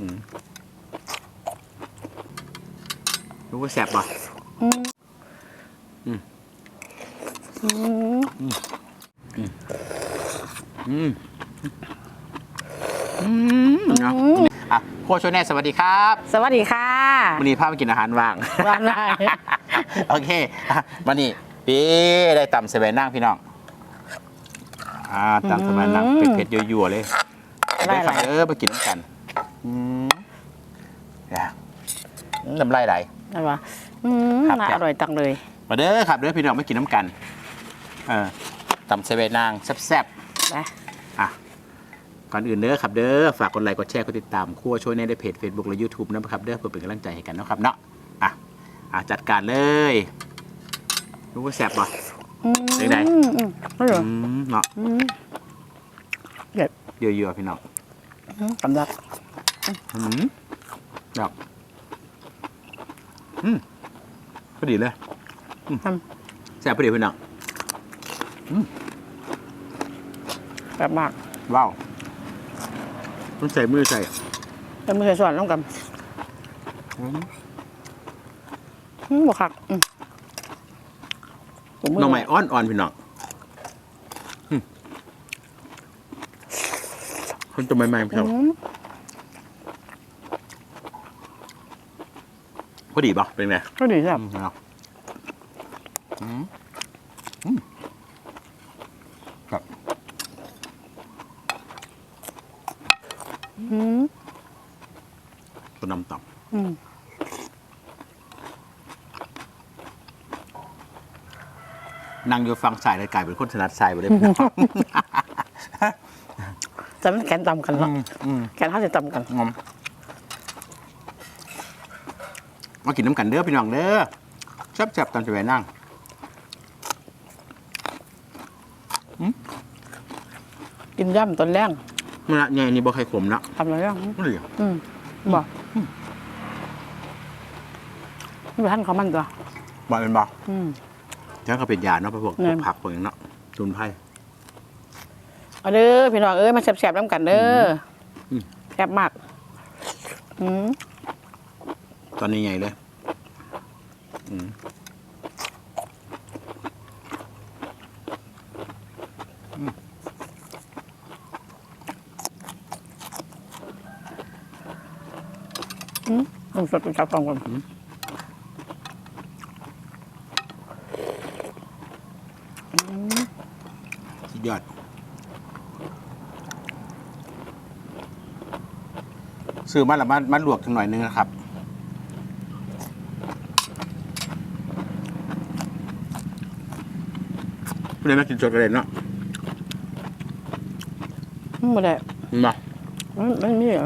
อืมรู้ว่าแสบป่ะอืมอืมอืมอืมอืมเอาอะโคชโชแน่สวัสดีครับสวัสดีค่ะวันนี้พาไปกินอาหารว่างร้านไหนโอเคอะวันนี้พี่ได้ตำเสบียนั่งพี่น้องอ่าตำเสบียนั่งเผ็ดๆยั่วๆเลยได้ได้อะไรครับเออมากินด้วยกัน อืมอย่าอืมน้ำลายไหลได้ปะอืมครับ น่าอร่อยจังเลยมาเด้อครับเด้อพี่น้องมากินน้ำกัน เออตำเสบียนางแซ่บนะๆอะ ก่อนอื่นเด้อครับเด้อฝากกดไลค์กดแชร์กดติดตามครัวช่วยในได้เพจ Facebook และ YouTube นะครับเด้อเพื่อเป็นกำลังใจให้กันเนาะครับเนาะอะอะจัดการเลยรู้ว่าแซ่บป่ะ อืมเป็นไง อืมอืมอร่อยอืมเนาะอืมเด็ดเยอะๆพี่น้อง อืมกำลัง อืมดอกอืมพอดีเลยทแซ่บพอดีพี่น้องำแบบมากว้าวต้องใส่มือใส่แล้วมือใส่ส่วนต้องกันอืมอืมบวกคักอืมผมมืน้องใหม่อ้อนอ่อนพี่น้องอืมคนตัวใหม่ๆพี่น้อง อืม พอดีป่ะเป็นไงก็ดีใช่ไหมอืมพี่น้องอืมอืมครับอืมตัวน้ำต่อืมำนั่งอยู่ฟังสายเลยกลายเป็นคนถนัดสายไปเลยพี่น้องจะเป็นแกนตำกันเนาะอืมแกนข้าวจะตำกัน งอ มมากินน้ำกันเด้อพี่น้องเด้อแซ่บๆตามจะไปนั่งกินย่ำตอนแรงมันละไงนี่บ่ใครขมนะทำอะไรยังไม่เหลืออืมบอกไม่เป็นท่านเขามันตัวบ่เป็นบ่อืมทั้งเขาเป็นยาเนาะพวกแม่พวกนผักพวกอย่างเนาะสมุนไพรเอาเด้อพี่น้องเอ้ยมาแซ่บๆน้ำกันเด้ออมแซ่บมาก อืม ตอนนี้ไงเลยอืมมึงสดเป็นชาวฟองกันสุดยอดซื้อมาล้วมันมันลวกทั้งหน่อยนึงนะครับ เพื่อนมากินสดกันเลยเนาะอืมบ่ได้มามันมันมีอะ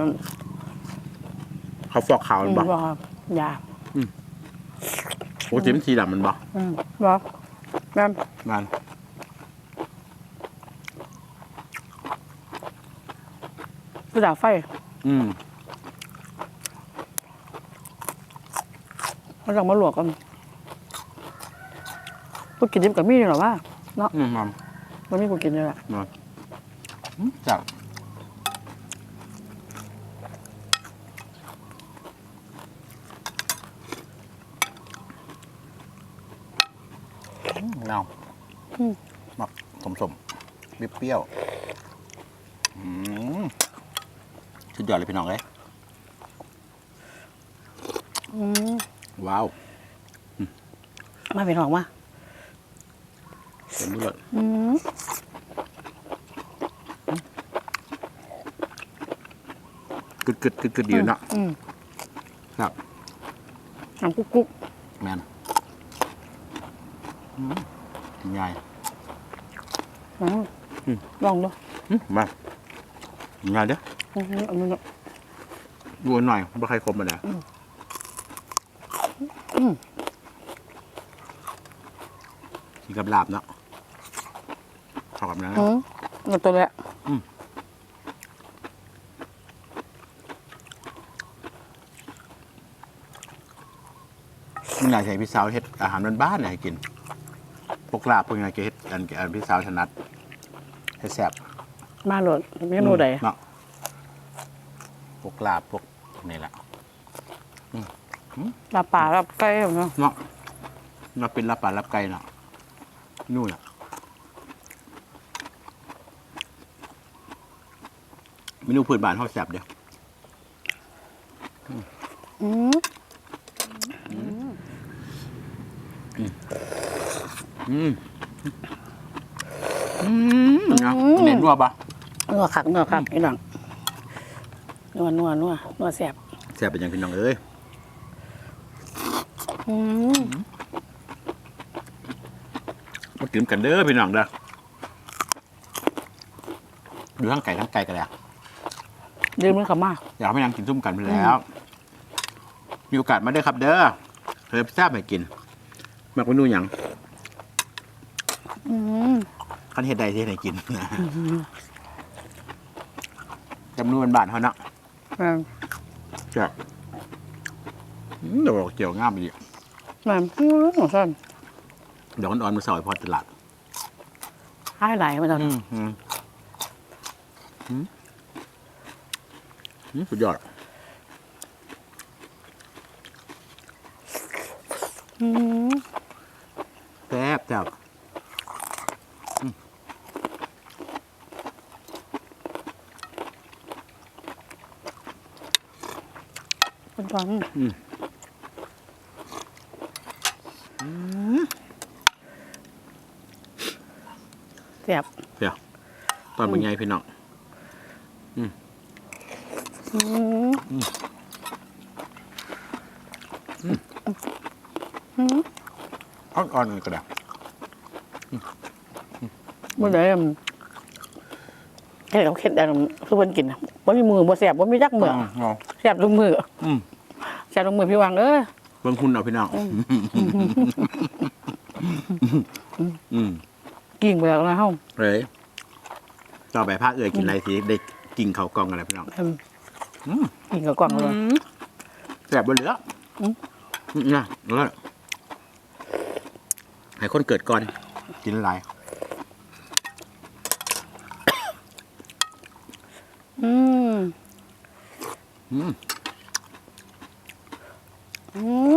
เขาฟอกขาวอืมันมบ่บ่ครับยาปกติมันสีดำมันบ่อืมบ่แม่นมันผู้ดาไฟอืมเขาต้องมาลวกกันพวกกินดิบกับมีนี่หรอวะ อืมมันมันมีกูกินเลยแหละมันอืมจับอืมเงาอืมหมักสมสมๆเปรี้ยวๆอืมสุดยอดเลยพี่น้องเลยอืมว้าว มาเป็นหองมา เต็มมือเลยอืมกึดกึดกึดกึดดีเนาะอืมครับน้ำกุ๊กกุ๊กแมนอืมง่ายอืมอืมลองดูอืมมาง่ายเด้ออืมอันนี้เนาะดูหน่อยว่าใครคมมาเนี่ยอืมกินกับลาบเนาะ เข้ากับนั้นอืมเอาตัวแหละมันอยากใช้พี่สาวเฮ็ดอาหารบ้านๆเนี่ยให้กินพวกลาบพวกนี้ก็เฮ็ดอันอันพี่สาวถนัดให้แซ่บมาโหลดเมนูใดเนาะพวกลาบพวกนี่แหละลาบป่าลาบไก่เนาะเนาะเราเป็นรับปลารับไก่เนาะนู่นอะ มนูพื้นบ้านเขาแซ่บเดียวอืมอืมอืมเนาะเน้นว่าปะนัวคักนัวคักพี่น้องนัวนัวนัวนัวแซ่บแซ่บเป็นยังพี่น้องเอ้ยอืมมากินกันเด้อพี่น้องเด้อดูทั้งไก่ทั้งไก่กันเลย อะดื่มมันเข้ามาอยากให้นางกินซุ่มกันไปแล้ว มีโอกาสมาเด้อครับ เด้อเคยแซ่บให้กินมากเมนูหยังอืมขั้นเฮ็ดใดที่ให้กินจำนวนบาทเขาเนาะแม่นแซ่บอืมเดี๋ยวเราเกี่ยวง่ามไปดิแม่นอืมหมูซ่อนเดี๋ยวอ่อนๆมาซอยพอตลาด ให้ไหลมาตอนอืมอืมอืมอืม สุดยอดอืมแซ่บแซ่บเป็นตอนอืมแซ่บเดี๋ยวตอนเป็นไงพี่น้องอืม อ่อนๆก็ได้เมื่อไหร่เฮ็ดกับเฮ็ดได้คือเพิ่นกินน่ะบ่มีมือบ่แซ่บบ่มีจักมือแซ่บทุกมืออืมแซ่บทุกมือพี่วังเอ้ยเบิ่งหุ่นเอาพี่น้องกิ่งไปแล้วนะเฮาเฮ้ยต่อไปภาคเอ่ยกินอะไรสิได้กินเขากองอะไรพี่น้อง กิ่งกับกล่องเลยแซ่บบนเหลืออืมอืมนะแล้วให้คนเกิดก่อน กินอะไรอืมอืมอืม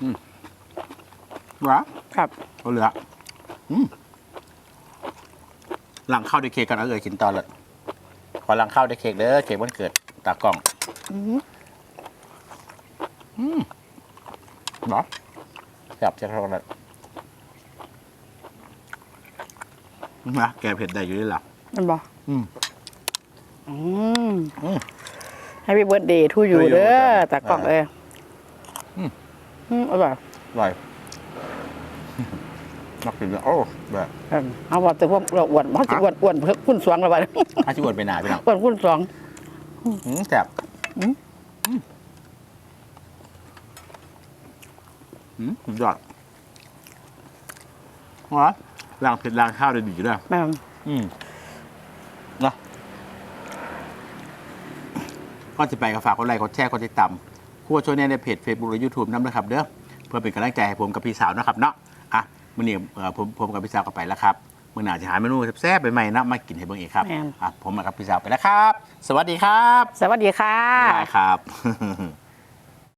อืมวะครับเอาเหลืออืมหลังข้าวได้เค้กกันเอาเอ่ยกินตอนเลยข อหลังข้าวได้เค้กเด้อเค้กวันเกิดตากล้องอืมบอแซ่บจะเท่านั้นนะแกเผ็ดได้อยู่ด้วยล่ะมันบ่อืมอืมอืม Happy birthday to you To you เด้อครับตากล่องเอ้ยอืม อืมอร่อยอร่อย นักกินแล้วโอ้แบบอืมเอาว่าแต่พวกเราอ้วนบ่สิอ้วนอ้วนเพิ่นคุณสวงแล้วบัดอาชิวดไปหนาพี่น้องอ้วนคุณสวงอืมแซ่บอืม อืมอืมสุดยอดวะล้างเผ็ดล้างข้าวได้ดีด้วย แม่นอืมเนาะก็จะไปก็ฝากกดไลค์กดแชร์กดติดตามคู่ช่วยแน่ในเพจ Facebook และ YouTube น้ำนะครับเด้อเพื่อเป็นกำลังใจให้ผมกับพี่สาวนะครับเนาะอะ มื่อนี้เอ่อผมผมกับพี่สาวก็ไปแล้วครับมื่อหน้าจะหาเมนูแซ่บๆใหม่ๆนะมากินให้เบิ่งอีกครับแม่น อะผมกับพี่สาวไปแล้วครับ สวัสดีครับสวัสดีค่ะ บ๊ายบายครับ